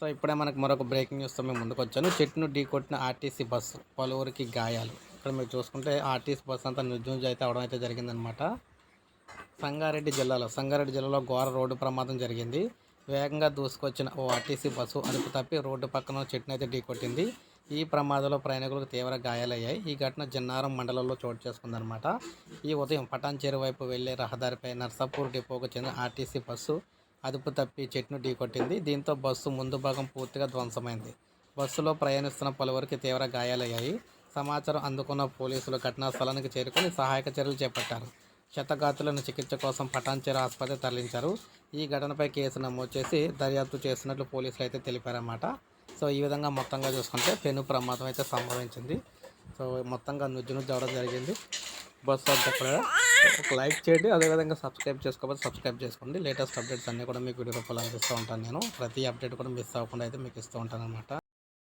So ఇప్పుడే మనకు మరొక బ్రేకింగ్ న్యూస్తో మేము ముందుకు వచ్చాను చెట్టును ఢీ కొట్టిన ఆర్టీసీ బస్సు పలువురికి గాయాలు. ఇక్కడ మీరు చూసుకుంటే ఆర్టీసీ బస్సు అంతా నిర్జూజ్ అయితే అవడం అయితే జరిగిందనమాట. సంగారెడ్డి జిల్లాలో సంగారెడ్డి జిల్లాలో ఘోర రోడ్డు ప్రమాదం జరిగింది. వేగంగా దూసుకొచ్చిన ఓ ఆర్టీసీ బస్సు అదుపు తప్పి రోడ్డు పక్కన చెట్టును అయితే ఢీకొట్టింది. ఈ ప్రమాదంలో ప్రయాణికులకు తీవ్ర గాయాలయ్యాయి. ఈ ఘటన జిన్నారం మండలంలో చోటు చేసుకుందనమాట. ఈ ఉదయం పటాన్చేరు వైపు వెళ్ళే రహదారిపై నర్సాపూర్ డిపోకు చెందిన ఆర్టీసీ బస్సు అదుపు తప్పి చెట్టును ఢీకొట్టింది. దీంతో బస్సు ముందు భాగం పూర్తిగా ధ్వంసమైంది. బస్సులో ప్రయాణిస్తున్న పలువురికి తీవ్ర గాయాలయ్యాయి. సమాచారం అందుకున్న పోలీసులు ఘటనా స్థలానికి చేరుకొని సహాయక చర్యలు చేపట్టారు. క్షతగాతులను చికిత్స కోసం పటాన్చేరు ఆసుపత్రి తరలించారు. ఈ ఘటనపై కేసు నమోదు చేసి దర్యాప్తు చేస్తున్నట్లు పోలీసులు అయితే తెలిపారన్నమాట. సో ఈ విధంగా మొత్తంగా చూసుకుంటే పెను ప్రమాదం అయితే సంభవించింది. సో మొత్తంగా నుజ్జు నుజ్జు అవడం జరిగింది. బస్సు అంతా కూడా ఒక లైక్ చేయండి అదేవిధంగా సబ్స్క్రైబ్ చేసుకోకపోతే సబ్స్క్రైబ్ చేసుకోండి. లేటెస్ట్ అప్డేట్స్ అన్నీ కూడా మీకు వీడియో రూపంలో అందిస్తూ ఉంటాను నేను. ప్రతి అప్డేట్ కూడా మిస్ అవ్వకుండా అయితే మీకు ఇస్తూ ఉంటాను అనమాట